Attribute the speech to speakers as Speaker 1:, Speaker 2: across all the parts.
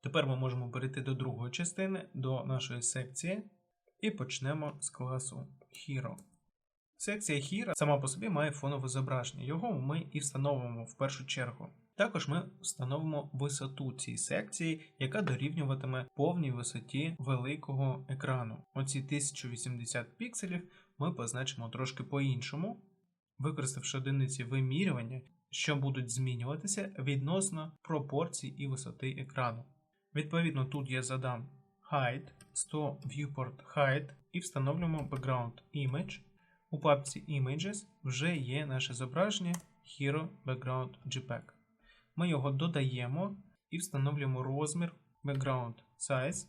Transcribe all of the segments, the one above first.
Speaker 1: Тепер ми можемо перейти до другої частини, до нашої секції, і почнемо з класу Hero. Секція Hero сама по собі має фонове зображення. Його ми і встановимо в першу чергу. Також ми встановимо висоту цієї секції, яка дорівнюватиме повній висоті великого екрану. Оці 1080 пікселів ми позначимо трошки по-іншому, використавши одиниці вимірювання, що будуть змінюватися відносно пропорцій і висоти екрану. Відповідно, тут я задам height, 100 viewport height і встановлюємо background image. У папці Images вже є наше зображення Hero Background JPEG. Ми його додаємо і встановлюємо розмір Background Size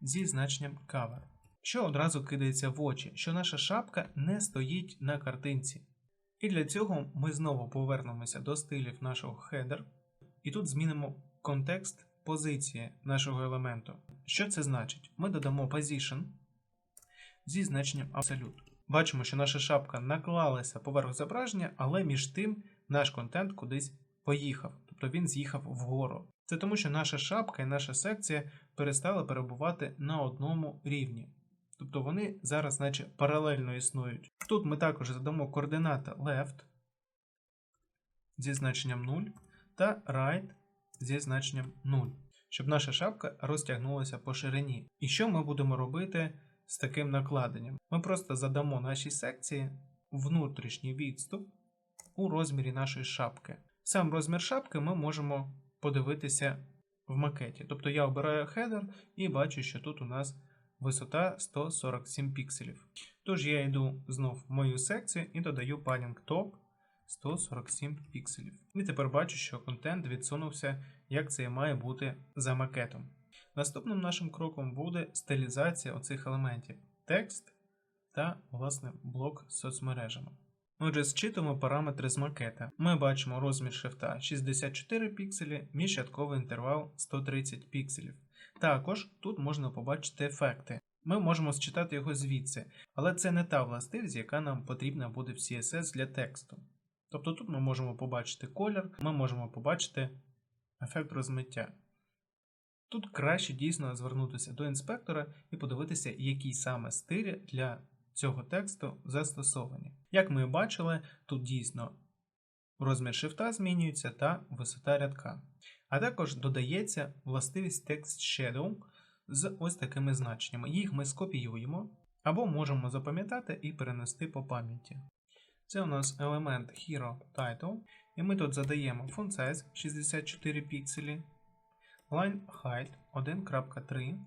Speaker 1: зі значенням Cover. Що одразу кидається в очі, що наша шапка не стоїть на картинці. І для цього ми знову повернемося до стилів нашого header, і тут змінимо контекст позиції нашого елементу. Що це значить? Ми додамо position зі значенням Absolute. Бачимо, що наша шапка наклалася поверх зображення, але між тим наш контент кудись поїхав, тобто він з'їхав вгору. Це тому, що наша шапка і наша секція перестали перебувати на одному рівні. Тобто вони зараз, наче паралельно існують. Тут ми також задамо координати left зі значенням 0 та right зі значенням 0, щоб наша шапка розтягнулася по ширині. І що ми будемо робити з таким накладенням? Ми просто задамо нашій секції внутрішній відступ у розмірі нашої шапки. Сам розмір шапки ми можемо подивитися в макеті. Тобто я обираю хедер і бачу, що тут у нас висота 147 пікселів. Тож я йду знов в мою секцію і додаю padding top 147 пікселів. І тепер бачу, що контент відсунувся, як це має бути за макетом. Наступним нашим кроком буде стилізація оцих елементів: текст та, власне, блок з соцмережами. Отже, зчитуємо параметри з макета. Ми бачимо розмір шрифта 64 пікселі, міжрядковий інтервал 130 пікселів. Також тут можна побачити ефекти. Ми можемо зчитати його звідси, але це не та властивість, яка нам потрібна буде в CSS для тексту. Тобто тут ми можемо побачити колір, ми можемо побачити ефект розмиття. Тут краще дійсно звернутися до інспектора і подивитися, які саме стилі для цього тексту застосовані. Як ми бачили, тут дійсно розмір шрифта змінюється та висота рядка. А також додається властивість Text Shadow з ось такими значеннями. Їх ми скопіюємо або можемо запам'ятати і перенести по пам'яті. Це у нас елемент Hero Title, і ми тут задаємо font size 64 пікселі, line height 1.3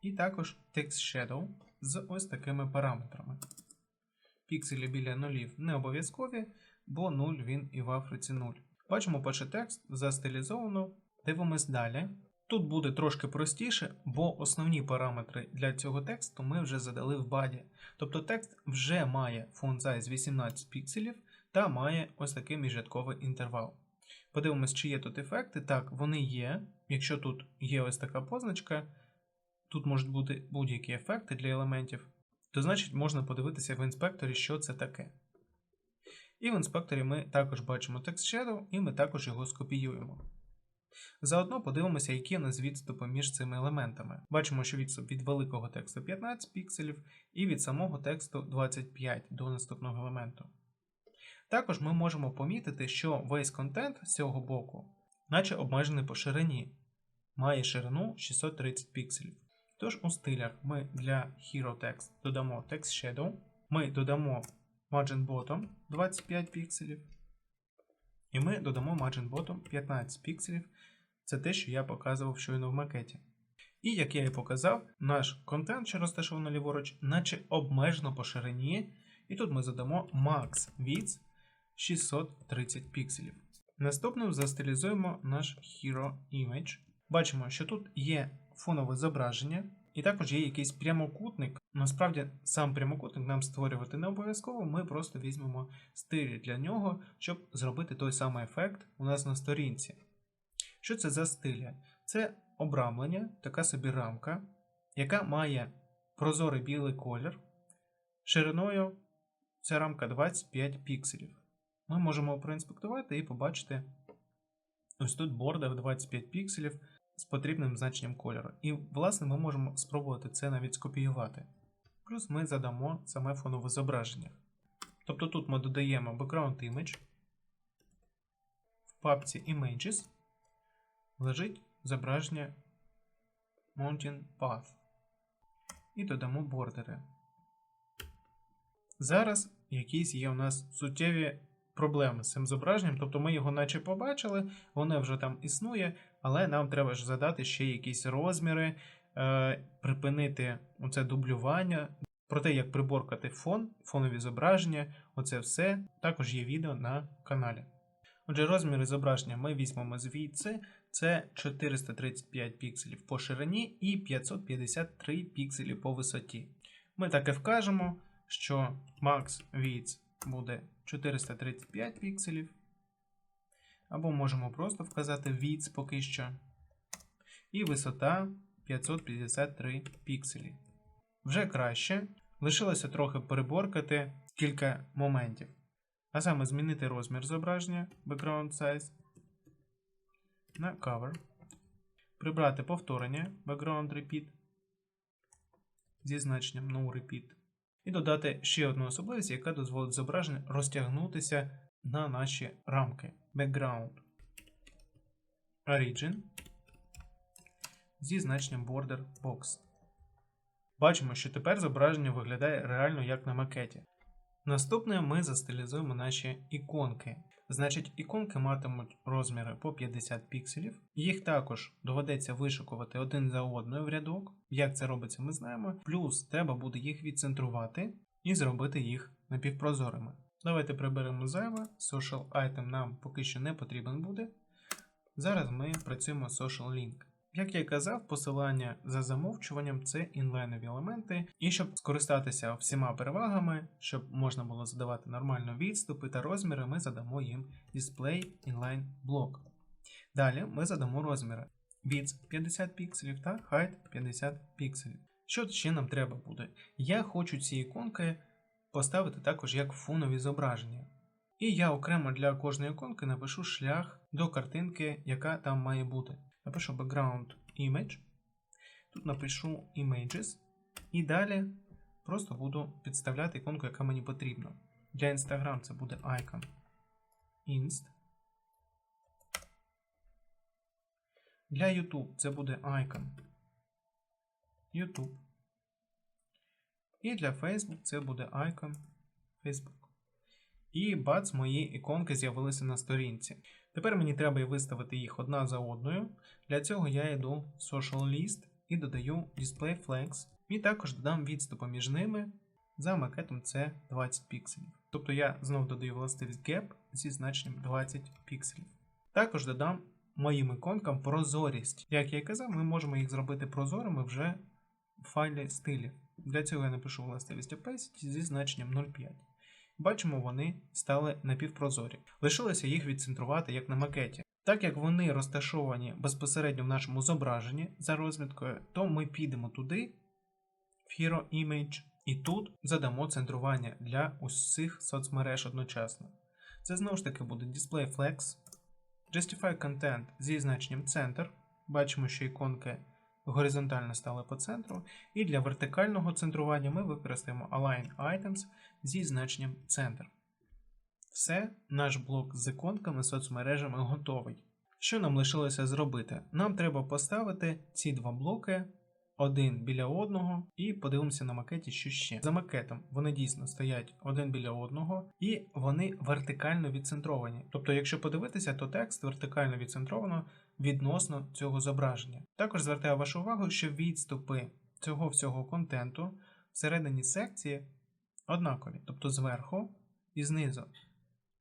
Speaker 1: і також Text Shadow з ось такими параметрами. Пікселі біля нулів не обов'язкові, бо 0 він і в Африці 0. Бачимо перший текст застилізовано. Дивимось далі. Тут буде трошки простіше, бо основні параметри для цього тексту ми вже задали в баді. Тобто текст вже має font size 18 пікселів та має ось такий міжрядковий інтервал. Подивимось, чи є тут ефекти. Так, вони є. Якщо тут є ось така позначка, тут можуть бути будь-які ефекти для елементів, то значить можна подивитися в інспекторі, що це таке. І в інспекторі ми також бачимо Text Shadow, і ми також його скопіюємо. Заодно подивимося, які у нас відступи між цими елементами. Бачимо, що відступ від великого тексту 15 пікселів і від самого тексту 25 до наступного елементу. Також ми можемо помітити, що весь контент з цього боку, наче обмежений по ширині, має ширину 630 пікселів. Тож у стилях ми для Hero Text додамо Text Shadow, ми додамо Margin Bottom 25 пікселів. І ми додамо Margin Bottom 15 пікселів. Це те, що я показував щойно в макеті. І як я і показав, наш контент, що розташовано ліворуч, наче обмежено по ширині. І тут ми задамо Max Width 630 пікселів. Наступним застилізуємо наш Hero Image. Бачимо, що тут є фонове зображення, і також є якийсь прямокутник. Насправді, сам прямокутник нам створювати не обов'язково, ми просто візьмемо стилі для нього, щоб зробити той самий ефект у нас на сторінці. Що це за стилі? Це обрамлення, така собі рамка, яка має прозорий білий колір. Шириною ця рамка 25 пікселів. Ми можемо проінспектувати і побачити ось тут бордер 25 пікселів. З потрібним значенням кольору. І, власне, ми можемо спробувати це навіть скопіювати. Плюс ми задамо саме фонове зображення. Тобто тут ми додаємо background image. В папці Images лежить зображення Mountain Path. І додамо бордери. Зараз якісь є у нас суттєві проблеми з цим зображенням. Тобто ми його наче побачили, воно вже там існує, але нам треба ж задати ще якісь розміри, е, припинити оце дублювання. Про те, як приборкати фон, фонові зображення, оце все також є відео на каналі. Отже, розміри зображення ми візьмемо звідси. Це 435 пікселів по ширині і 553 пікселі по висоті. Ми так і вкажемо, що max width буде 435 пікселів. Або можемо просто вказати width поки що. І висота 553 пікселі. Вже краще. Лишилося трохи переборкати кілька моментів. А саме змінити розмір зображення background size на cover. Прибрати повторення background repeat зі значенням no repeat. І додати ще одну особливість, яка дозволить зображенню розтягнутися на наші рамки. Background Origin зі значенням Border Box. Бачимо, що тепер зображення виглядає реально як на макеті. Наступне ми застилізуємо наші іконки. Значить, іконки матимуть розміри по 50 пікселів. Їх також доведеться вишикувати один за одною в рядок. Як це робиться, ми знаємо. Плюс треба буде їх відцентрувати і зробити їх напівпрозорими. Давайте приберемо зайве. Social Item нам поки що не потрібен буде. Зараз ми працюємо з Social Link. Як я і казав, посилання за замовчуванням це інлайнові елементи, і щоб скористатися всіма перевагами, щоб можна було задавати нормально відступи та розміри, ми задамо їм Display Inline Block. Далі ми задамо розміри Width 50 пікселів та Height 50 пікселів. Що ще нам треба буде? Я хочу ці іконки поставити також як фонові зображення. І я окремо для кожної іконки напишу шлях до картинки, яка там має бути. Напишу background image. Тут напишу images. І далі просто буду підставляти іконку, яка мені потрібна. Для Instagram це буде icon inst. Для YouTube це буде icon YouTube. І для Facebook це буде icon Facebook. І бац, мої іконки з'явилися на сторінці. Тепер мені треба виставити їх одна за одною. Для цього я йду в Social List і додаю Display Flex. І також додам відступи між ними. За макетом це 20 пікселів. Тобто я знову додаю властивість Gap зі значенням 20 пікселів. Також додам моїм іконкам прозорість. Як я і казав, ми можемо їх зробити прозорими вже в файлі стилів. Для цього я напишу властивість Opacity зі значенням 0,5. Бачимо, вони стали напівпрозорі. Лишилося їх відцентрувати як на макеті. Так як вони розташовані безпосередньо в нашому зображенні за розміткою, то ми підемо туди, в Hero Image, і тут задамо центрування для усіх соцмереж одночасно. Це знову ж таки буде Display Flex, Justify Content зі значенням центр. Бачимо, що іконки горизонтально стали по центру. І для вертикального центрування ми використаємо Align Items зі значенням центр. Все, наш блок з іконками соцмережами готовий. Що нам лишилося зробити? Нам треба поставити ці два блоки один біля одного, і подивимося на макеті, що ще. За макетом вони дійсно стоять один біля одного, і вони вертикально відцентровані. Тобто, якщо подивитися, то текст вертикально відцентровано відносно цього зображення. Також звертаю вашу увагу, що відступи цього всього контенту всередині секції однакові, тобто зверху і знизу.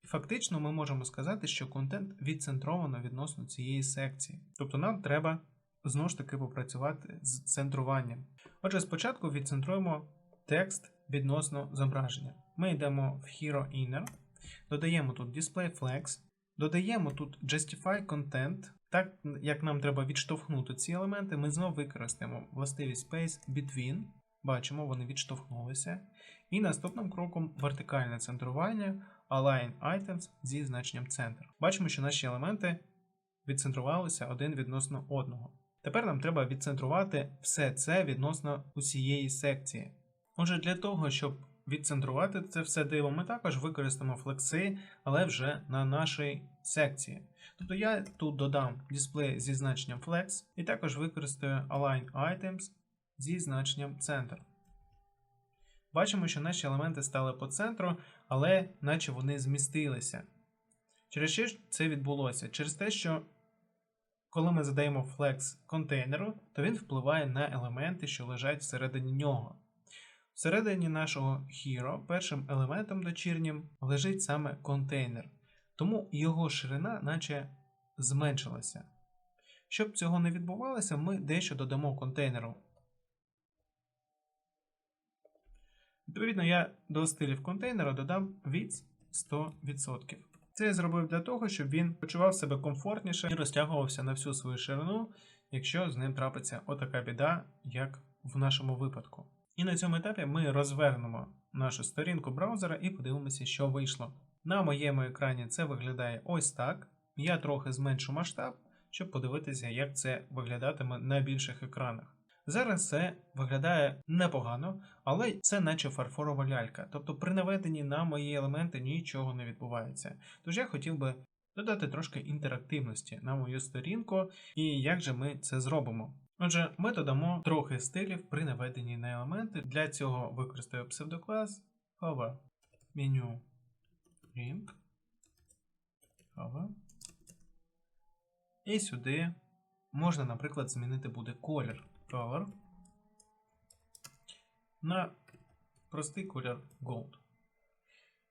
Speaker 1: І фактично ми можемо сказати, що контент відцентровано відносно цієї секції. Тобто нам треба знову ж таки попрацювати з центруванням. Отже, спочатку відцентруємо текст відносно зображення. Ми йдемо в Hero Inner, додаємо тут Display Flex, додаємо тут Justify Content. Так як нам треба відштовхнути ці елементи, ми знову використаємо властивість Space Between. Бачимо, вони відштовхнулися. І наступним кроком вертикальне центрування Align Items зі значенням центр. Бачимо, що наші елементи відцентрувалися один відносно одного. Тепер нам треба відцентрувати все це відносно усієї секції. Отже, для того, щоб відцентрувати це все диво, ми також використаємо флекси, але вже на нашій секції. Тобто я тут додам дисплей зі значенням flex і також використаю align items зі значенням center. Бачимо, що наші елементи стали по центру, але наче вони змістилися. Через що це відбулося? Через те, що коли ми задаємо flex контейнеру, то він впливає на елементи, що лежать всередині нього. Всередині нашого hero першим елементом дочірнім лежить саме контейнер, тому його ширина наче зменшилася. Щоб цього не відбувалося, ми дещо додамо контейнеру. Відповідно, я до стилів контейнера додам width 100%. Це я зробив для того, щоб він почував себе комфортніше і розтягувався на всю свою ширину, якщо з ним трапиться отака біда, як в нашому випадку. І на цьому етапі ми розвернемо нашу сторінку браузера і подивимося, що вийшло. На моєму екрані це виглядає ось так. Я трохи зменшу масштаб, щоб подивитися, як це виглядатиме на більших екранах. Зараз це виглядає непогано, але це наче фарфорова лялька. Тобто при наведенні на мої елементи нічого не відбувається. Тож я хотів би додати трошки інтерактивності на мою сторінку, і як же ми це зробимо. Отже, ми додамо трохи стилів при наведенні на елементи. Для цього використаю псевдоклас hover, меню link, hover. І сюди можна, наприклад, змінити буде колір color на простий колір Gold.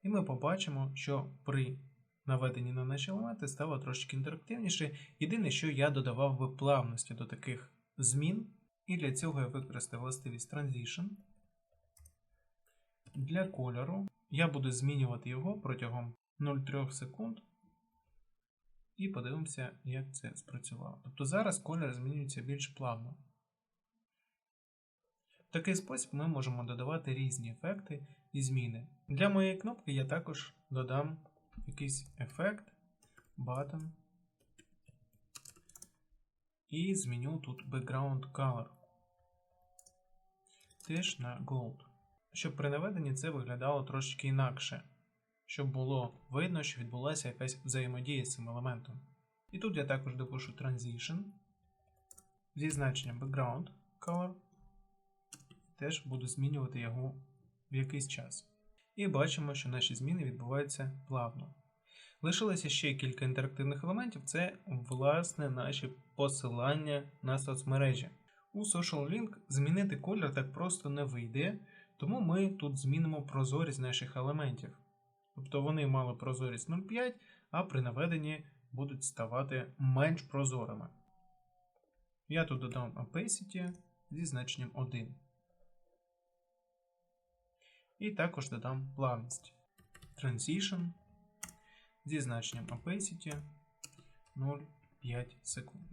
Speaker 1: І ми побачимо, що при наведенні на наші елементи стало трошки інтерактивніше. Єдине, що я додавав би плавності до таких змін, і для цього я використав властивість Transition. Для кольору я буду змінювати його протягом 0,3 секунд. І подивимося, як це спрацювало. Тобто зараз колір змінюється більш плавно. В такий спосіб ми можемо додавати різні ефекти і зміни. Для моєї кнопки я також додам якийсь ефект, button і зміню тут background color. Теж на gold. Щоб при наведенні це виглядало трошки інакше. Щоб було видно, що відбулася якась взаємодія з цим елементом. І тут я також допишу Transition зі значенням background color. Теж буду змінювати його в якийсь час. І бачимо, що наші зміни відбуваються плавно. Лишилося ще кілька інтерактивних елементів це, власне, наші посилання на соцмережі. У Social Link змінити колір так просто не вийде, тому ми тут змінимо прозорість наших елементів. Тобто вони мали прозорість 0,5, а при наведенні будуть ставати менш прозорими. Я тут додам opacity зі значенням 1. І також додам плавність. Transition зі значенням opacity 0,5 секунд.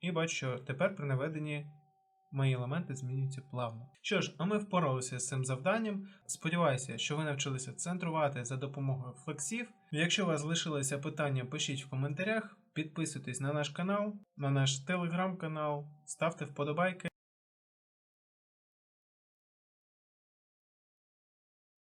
Speaker 1: І бачу, що тепер при наведенні мої елементи змінюються плавно. Що ж, а ми впоралися з цим завданням. Сподіваюся, що ви навчилися центрувати за допомогою флексів. Якщо у вас залишилися питання, пишіть в коментарях, підписуйтесь на наш канал, на наш телеграм-канал, ставте вподобайки.